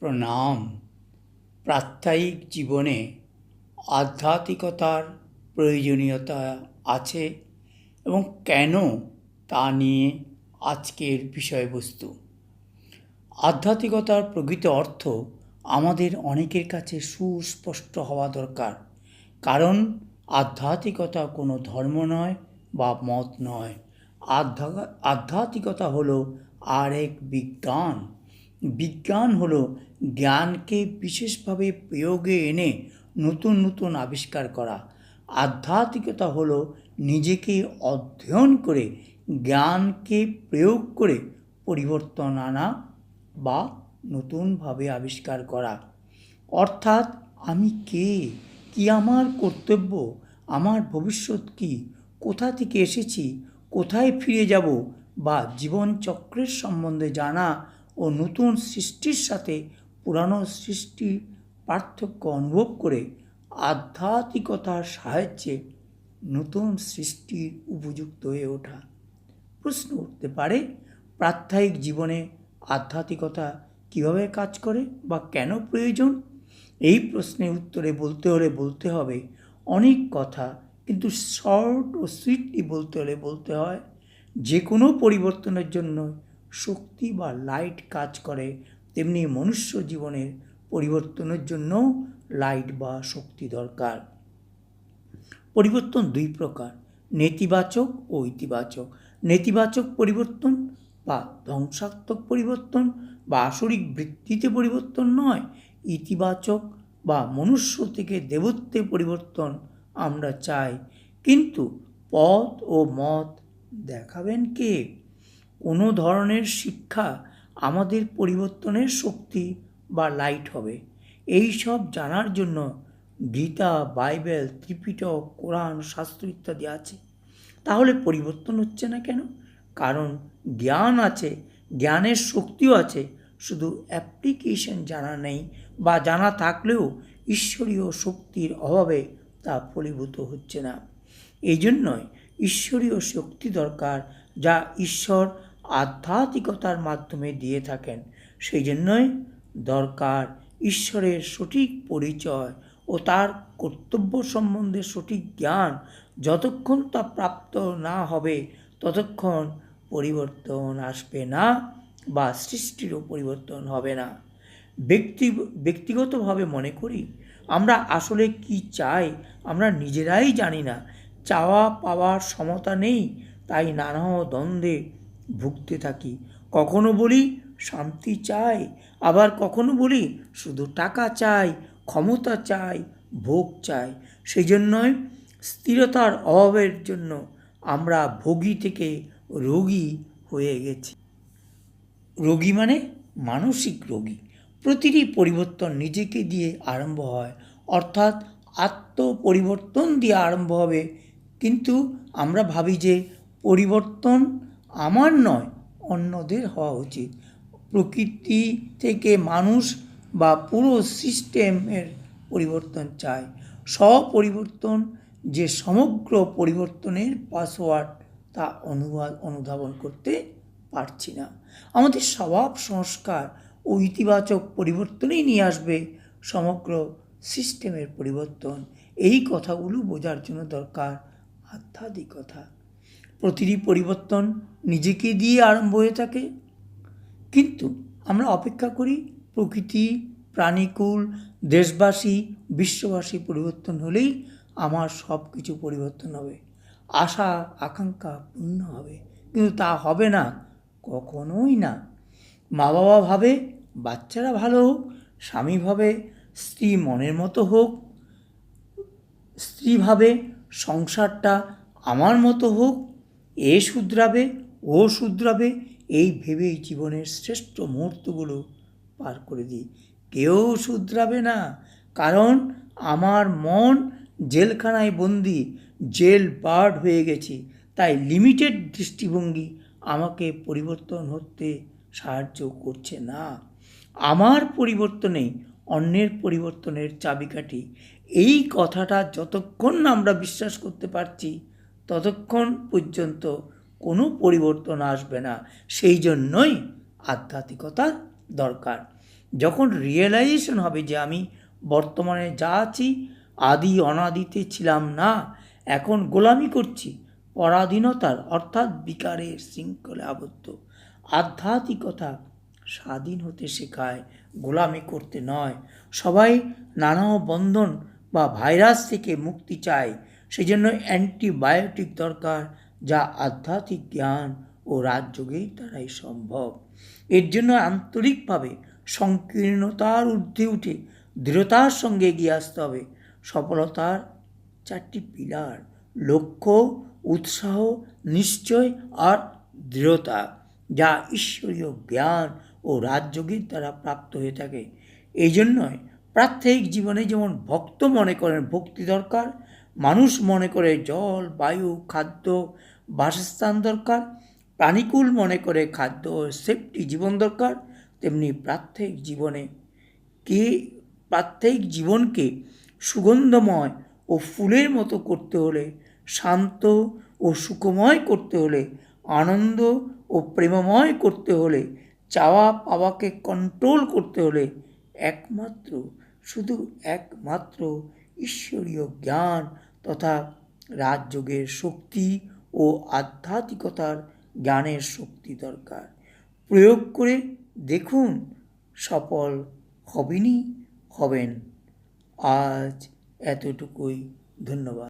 প্রণাম। প্রাত্যহিক জীবনে আধ্যাত্মিকতার প্রয়োজনীয়তা আছে এবং কেন তা নিয়ে আজকের বিষয়বস্তু। আধ্যাত্মিকতার প্রকৃত অর্থ আমাদের অনেকের কাছে সুস্পষ্ট হওয়া দরকার। কারণ আধ্যাত্মিকতা কোনো ধর্ম নয় বা মত নয়। আধ্যাত্মিকতা হলো আর এক বিজ্ঞান। বিজ্ঞান হল জ্ঞানকে বিশেষভাবে প্রয়োগে এনে নতুন নতুন আবিষ্কার করা। আধ্যাত্মিকতা হল নিজেকে অধ্যয়ন করে জ্ঞানকে প্রয়োগ করে পরিবর্তন আনা বা নতুনভাবে আবিষ্কার করা। অর্থাৎ আমি কে? কি আমার কর্তব্য? আমার ভবিষ্যৎ কি? কোথা থেকে এসেছি? কোথায় ফিরে যাব? বা জীবন চক্রের সম্বন্ধে জানা ও নতুন সৃষ্টির সাথে পুরানো সৃষ্টির পার্থক্য অনুভব করে আধ্যাত্মিকতার সাহায্যে নতুন সৃষ্টির উপযুক্ত হয়ে ওঠা। প্রশ্ন উঠতে পারে, প্রাত্যহিক জীবনে আধ্যাত্মিকতা কীভাবে কাজ করে বা কেন প্রয়োজন? এই প্রশ্নের উত্তরে বলতে হলে বলতে হবে, অনেক কথা কিন্তু শর্ট ও সুইটলি বলতে হলে বলতে হয়। যে কোনো পরিবর্তনের জন্য শক্তি বা লাইট কাজ করে, তেমনি মনুষ্য জীবনের পরিবর্তনের জন্য লাইট বা শক্তি দরকার। পরিবর্তন দুই প্রকার, নেতিবাচক ও ইতিবাচক। নেতিবাচক পরিবর্তন বা ধ্বংসাত্মক পরিবর্তন বা আসরিক বৃত্তিতে পরিবর্তন নয়, ইতিবাচক বা মনুষ্য থেকে দেবত্বে পরিবর্তন আমরা চাই। কিন্তু পথ ও মত দেখাবেন কে? কোনো ধরনের শিক্ষা আমাদের পরিবর্তনের শক্তি বা লাইট হবে। এই সব জানার জন্য গীতা, বাইবেল, ত্রিপিটক, কোরআন, শাস্ত্র ইত্যাদি আছে। তাহলে পরিবর্তন হচ্ছে না কেন? কারণ জ্ঞান আছে, জ্ঞানের শক্তিও আছে, শুধু অ্যাপ্লিকেশন জানা নেই বা জানা থাকলেও ঈশ্বরীয় শক্তির অভাবে তা ফলীভূত হচ্ছে না। এই জন্যই ঈশ্বরীয় শক্তি দরকার যা ঈশ্বর আধ্যাত্মিকতার মাধ্যমে দিয়ে থাকেন। সেই জন্যই দরকার ঈশ্বরের সঠিক পরিচয় ও তার কর্তব্য সম্বন্ধে সঠিক জ্ঞান। যতক্ষণ তা প্রাপ্ত না হবে, ততক্ষণ পরিবর্তন আসবে না বা সৃষ্টিরও পরিবর্তন হবে না। ব্যক্তি, ব্যক্তিগতভাবে মনে করি, আমরা আসলে কি চাই আমরা নিজেরাই জানি না। চাওয়া পাওয়ার সমতা নেই, তাই নানা দ্বন্দ্বে ভুগতে থাকি। কখনো বলি, শান্তি চাই। আবার কখনো বলি, শুধু টাকা চাই, ক্ষমতা চাই, ভোগ চাই। সেই জন্যই স্থিরতার অভাবের জন্য আমরা ভোগী থেকে রোগী হয়ে গেছি। রোগী মানে মানসিক রোগী। প্রতিটি পরিবর্তন নিজেকে দিয়ে আরম্ভ হয়। অর্থাৎ আত্মপরিবর্তন দিয়ে আরম্ভ হবে। কিন্তু আমরা ভাবি যে পরিবর্তন আমার নয়, অন্যদের হওয়া উচিত। প্রকৃতি থেকে মানুষ বা পুরো সিস্টেমের পরিবর্তন চায়। স্বপরিবর্তন, যে সমগ্র পরিবর্তনের পাসওয়ার্ড, তা অনুবাদ, অনুধাবন করতে পারছি না। আমাদের স্বভাব, সংস্কার ও ইতিবাচক পরিবর্তনই নিয়ে আসবে সমগ্র সিস্টেমের পরিবর্তন। এই কথাগুলো বোঝার জন্য দরকার আধ্যাত্মিকতা। প্রতিটি পরিবর্তন নিজেকে দিয়ে আরম্ভ হয়ে থাকে। কিন্তু আমরা অপেক্ষা করি প্রকৃতি, প্রাণীকুল, দেশবাসী, বিশ্ববাসী পরিবর্তন হলেই আমার সব কিছু পরিবর্তন হবে। আশা, আকাঙ্ক্ষা পূর্ণ হবে। কিন্তু তা হবে না, কখনোই না। মা বাবা ভাবে বাচ্চারা ভালো হোক, স্বামী ভাবে স্ত্রী মনের মতো হোক, স্ত্রী ভাবে সংসারটা আমার মতো হোক এ শুধরাবে, ও শুধরাবে, এই ভেবেই জীবনের শ্রেষ্ঠ মুহূর্তগুলো পার করে দিই। কেউ শুধরাবে না, কারণ আমার মন জেলখানায় বন্দি, জেল বার্ড হয়ে গেছি। তাই লিমিটেড দৃষ্টিভঙ্গি আমাকে পরিবর্তন হতে সাহায্য করছে না। আমার পরিবর্তনেই অন্যের পরিবর্তনের চাবিকাঠি। এই কথাটা যতক্ষণ আমরা বিশ্বাস করতে পারছি ততক্ষণ পর্যন্ত কোনো পরিবর্তন আসবে না। সেই জন্যই আধ্যাত্মিকতার দরকার। যখন রিয়েলাইজেশন হবে যে আমি বর্তমানে যা আছি, আদি অনাদিতে ছিলাম না, এখন গোলামি করছি, পরাধীনতার অর্থাৎ বিকারের শৃঙ্খলে আবদ্ধ। আধ্যাত্মিকতা স্বাধীন হতে শেখায়, গোলামি করতে নয়। সবাই নানা বন্ধন বা ভাইরাস থেকে মুক্তি চায়। সেই জন্য অ্যান্টিবায়োটিক দরকার, যা আধ্যাত্মিক জ্ঞান ও রাজযোগের দ্বারাই সম্ভব। এর জন্য আন্তরিকভাবে সংকীর্ণতার ঊর্ধ্বে উঠে দৃঢ়তার সঙ্গে এগিয়ে আসতে হবে। সফলতার চারটি পিলার, লক্ষ্য, উৎসাহ, নিশ্চয় আর দৃঢ়তা, যা ঈশ্বরীয় জ্ঞান ও রাজযোগের দ্বারা প্রাপ্ত হয়ে থাকে। এই জন্যই প্রাত্যহিক জীবনে যেমন ভক্ত মনে করেন ভক্তি দরকার মানুষ মনে করে জল, বায়ু, খাদ্য, বাসস্থান দরকার। প্রাণীকুল মনে করে খাদ্য সেফটি জীবন দরকার। তেমনি প্রাত্যহিক জীবনে কে, প্রাত্যহিক জীবনকে সুগন্ধময় ও ফুলের মতো করতে হলে, শান্ত ও সুখময় করতে হলে, আনন্দ ও প্রেমময় করতে হলে, চাওয়া পাওয়াকে কন্ট্রোল করতে হলে, একমাত্র, শুধু একমাত্র ঈশ্বরীয় জ্ঞান তথা রাজযোগের শক্তি ও আধ্যাত্মিকতার জ্ঞানের শক্তি দরকার। প্রয়োগ করে দেখুন, সফল হবেনই হবেন। আজ এতটুকুই। ধন্যবাদ।